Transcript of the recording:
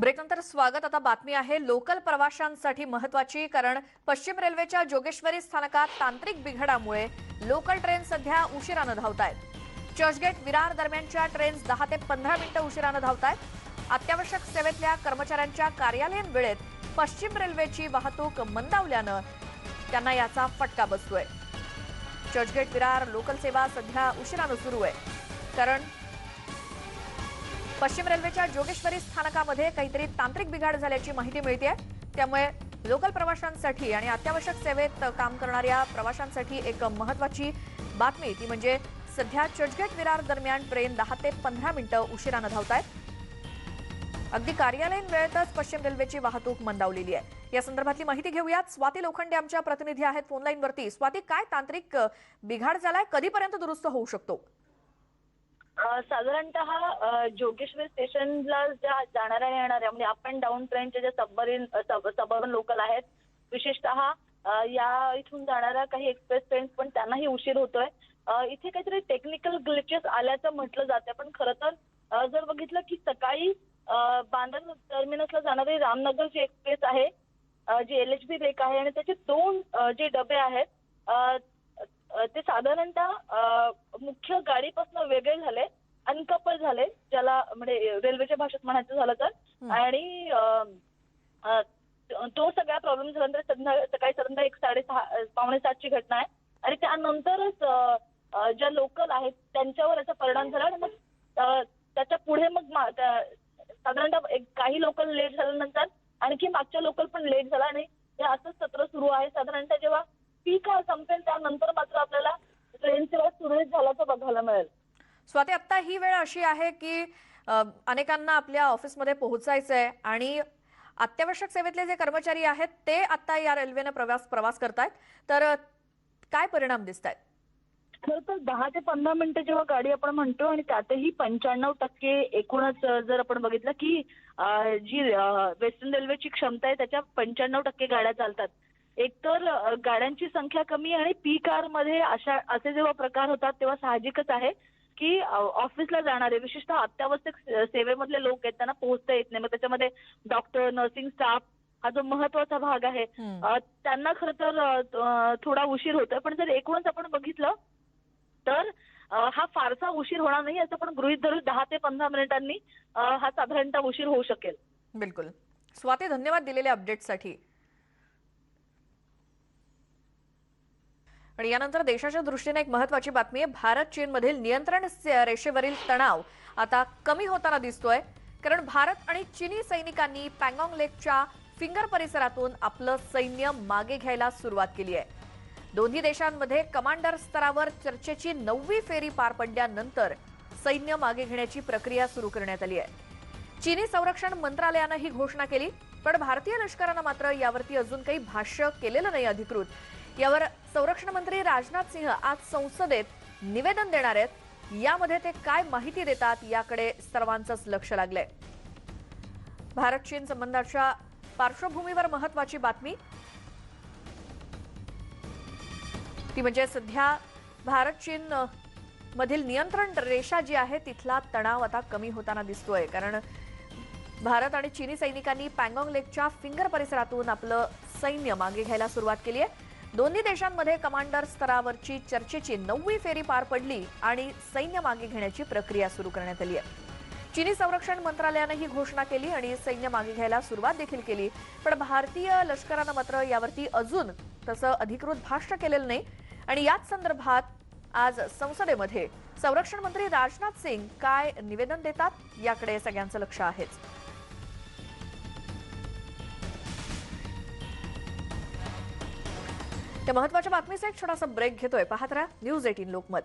ब्रेकनंतर स्वागत. आता बातमी आहे लोकल प्रवाशांसाठी महत्वाची कारण पश्चिम रेल्वेच्या जोगेश्वरी स्थानकात तांत्रिक बिघडामुळे लोकल ट्रेन सध्या उशिरानं धावत आहेत चर्चगेट विरार दरम्यानच्या ट्रेन्स दहा ते पंधरा मिनिटं उशिरानं धावत आहेत अत्यावश्यक सेवेतल्या कर्मचाऱ्यांच्या कार्यालयीन वेळेत पश्चिम रेल्वेची वाहतूक मंदावल्यानं त्यांना याचा फटका बसतोय. चर्चगेट विरार लोकल सेवा सध्या उशिरानं सुरू आहे. कारण पश्चिम रेल्वेच्या जोगेश्वरी स्थानकामध्ये काहीतरी तांत्रिक बिघाड झाल्याची माहिती मिळते त्यामुळे लोकल प्रवाशांसाठी आणि अत्यावश्यक सेवेत काम करणाऱ्या प्रवाशांसाठी एक महत्वाची बातमी. ती म्हणजे सध्या चर्चगेट विरार दरम्यान ट्रेन दहा ते पंधरा मिनिटं उशिरानं धावत आहेत अगदी कार्यालयीन वेळेतच पश्चिम रेल्वेची वाहतूक मंदावलेली आहे. या संदर्भातली माहिती घेऊयात. स्वाती लोखंडे आमच्या प्रतिनिधी आहेत फोनलाईनवरती. स्वाती काय तांत्रिक बिघाड झालाय? कधीपर्यंत दुरुस्त होऊ शकतो? साधारणतः जोगेश्वर स्टेशनला ज्या जाणाऱ्या येणाऱ्या म्हणजे अप अँड डाऊन ट्रेनच्या ज्या सबमरीन सबअर्बन लोकल आहेत विशेषतः या इथून जाणाऱ्या काही एक्सप्रेस ट्रेन्स पण त्यांनाही उशीर होतोय. इथे काहीतरी टेक्निकल ग्लिचेस आल्याचं म्हटलं जातं पण खरं तर जर बघितलं की सकाळी बांद्रा टर्मिनसला जाणारी रामनगर जी एक्सप्रेस आहे G L H B brake आहे आणि त्याचे दोन जे डबे आहेत ते साधारणतः मुख्य गाडीपासून वेगळे झाले अनकपल झाले ज्याला म्हणजे रेल्वेच्या भाषेत म्हणायचं झालं तर. आणि तो सगळा प्रॉब्लेम झाल्यानंतर संध्या- सकाळी साधारणतः एक साडेसहा पावणे सातची घटना आहे. आणि त्यानंतरच ज्या लोकल आहेत त्यांच्यावर याचा परिणाम झाला आणि मग त्याच्या पुढे मग साधारणतः एक काही लोकल लेट झाल्यानंतर आणखी मागच्या लोकल पण लेट झाला आणि हे असंच सत्र सुरू आहे. साधारणतः जेव्हा पीक हा संपेल त्यानंतर मात्र आपल्याला ट्रेन सेवा सुरळीत झाल्याचं बघायला मिळेल. स्वाती आता ही वेळ अशी आहे की अनेकांना आपल्या ऑफिसमध्ये पोहोचायचं आहे आणि अत्यावश्यक सेवेतले जे कर्मचारी आहेत ते आता या रेल्वेनं प्रवास प्रवास करतायत. तर काय परिणाम दिसत आहेत खरं तर दहा ते पंधरा मिनिटं जेव्हा गाडी आपण म्हणतो आणि त्यातही पंच्याण्णव टक्के एकूणच जर आपण बघितलं की जी वेस्टर्न रेल्वेची क्षमता आहे त्याच्या पंच्याण्णव टक्के गाड्या चालतात. एकतर गाड्यांची संख्या कमी आणि पीक आरमध्ये अशा असे जेव्हा प्रकार होतात तेव्हा साहजिकच आहे की ऑफिसला जाणारे विशेषतः अत्यावश्यक सेवेमधले लोक आहेत त्यांना पोहोचता येत नाही. मग त्याच्यामध्ये डॉक्टर नर्सिंग स्टाफ हा जो महत्त्वाचा भाग आहे त्यांना खरं तर थोडा उशीर होतोय. पण जर एकूणच आपण बघितलं तर हा फारसा उशीर होणार नाही असं पण गृहित धरून दहा ते पंधरा मिनिटांनी हा साधारणतः उशीर होऊ शकेल. बिलकुल. स्वाती धन्यवाद दिलेल्या अपडेटसाठी आणि यानंतर देशाच्या दृष्टीने एक महत्वाची बातमी आहे. भारत चीनमधील नियंत्रण रेषेवरील तणाव आता कमी होताना दिसतोय. कारण भारत आणि चीनी सैनिकांनी पँगॉंग लेकच्या फिंगर परिसरातून आपलं सैन्य मागे घ्यायला सुरुवात केली आहे. दोन्ही देशांमध्ये कमांडर स्तरावर चर्चेची नववी फेरी पार पडल्यानंतर सैन्य मागे घेण्याची प्रक्रिया सुरू करण्यात आली आहे. चीनी संरक्षण मंत्रालयानं ही घोषणा केली पण भारतीय लष्करानं मात्र यावरती अजून काही भाष्य केलेलं नाही अधिकृत. यावर संरक्षण मंत्री राजनाथ सिंह आज संसदेत निवेदन देणार आहेत. यामध्ये ते काय माहिती देतात याकडे सर्वांचंच लक्ष लागलंय. भारत चीन संबंधाच्या पार्श्वभूमीवर महत्वाची बातमी. ती म्हणजे सध्या भारत चीन मधील नियंत्रण रेषा जी आहे तिथला तणाव आता कमी होताना दिसतोय. कारण भारत आणि चीनी सैनिकांनी पँगॉंग लेकच्या फिंगर परिसरातून आपलं सैन्य मागे घ्यायला सुरुवात केली आहे. दोन्ही देशांमध्ये कमांडर स्तरावरची चर्चेची नववी फेरी पार पडली आणि सैन्य मागे घेण्याची प्रक्रिया सुरू करण्यात आली आहे. चीनी संरक्षण मंत्रालयानं ही घोषणा केली आणि सैन्य मागे घ्यायला सुरुवात देखील केली. पण भारतीय लष्करानं मात्र यावरती अजून तसं अधिकृत भाष्य केलेलं नाही. आणि याच संदर्भात आज संसदेमध्ये संरक्षण मंत्री राजनाथ सिंग काय निवेदन देतात याकडे सगळ्यांचं लक्ष आहेच. त्या महत्त्वाच्या बातमीचा एक छोटासा ब्रेक घेतोय. पाहत राहा न्यूज एटीन लोकमत.